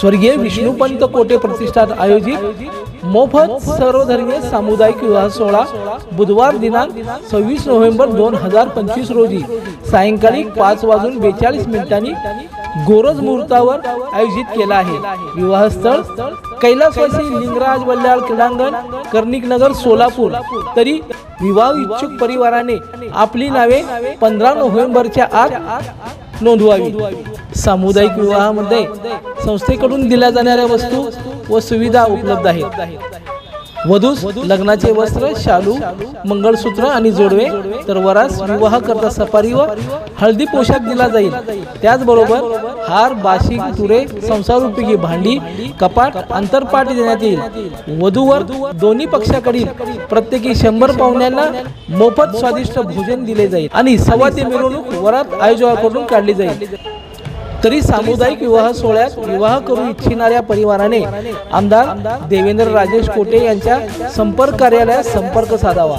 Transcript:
स्वर्गीय विष्णुपंत कोटे प्रतिष्ठान आयोजित मोफत सर्वधर्मीय सामुदायिक विवाह सोहळा बुधवार दिनांक सव्वीस नोव्हेंबर दोन हजार पंचवीस रोजी. सायंकाळी पाच वाजून बेचाळीस मिनिटांनी गोरज मुहूर्तावर आयोजित केला आहे. विवाहस्थळ कैलासवासी लिंगराज वल्ल्याळ क्रीडांगण कर्णिक नगर सोलापूर. तरी विवाह इच्छुक परिवाराने आपली नावे पंधरा नोव्हेंबरच्या आत नोंदवावी. सामुदायिक विवाहामध्ये संस्थेकडून दिल्या जाणाऱ्या वस्तू व सुविधा उपलब्ध आहेत. वधूस लग्नाचे वस्त्र शालू मंगळसूत्र आणि जोडवे तर वरास विवाह करता सफारी व हळदी पोशाख दिला जाईल. त्याचबरोबर हार बाशिंग तुरे संसार उपयोगी भांडी कपाट अंतरपाट देण्यात येईल. वधूवर दोन्ही पक्षाकडील प्रत्येकी शंभर पाहुण्यांना मोफत स्वादिष्ट भोजन दिले जाईल आणि सव्वा ते मिरवणूक वरात आयोजकाकडून काढली जाईल. तरी सामुदायिक विवाह सोहळ्यात विवाह करू इच्छिणाऱ्या परिवाराने आमदार देवेंद्र राजेश कोटे यांच्या संपर्क कार्यालयात संपर्क साधावा.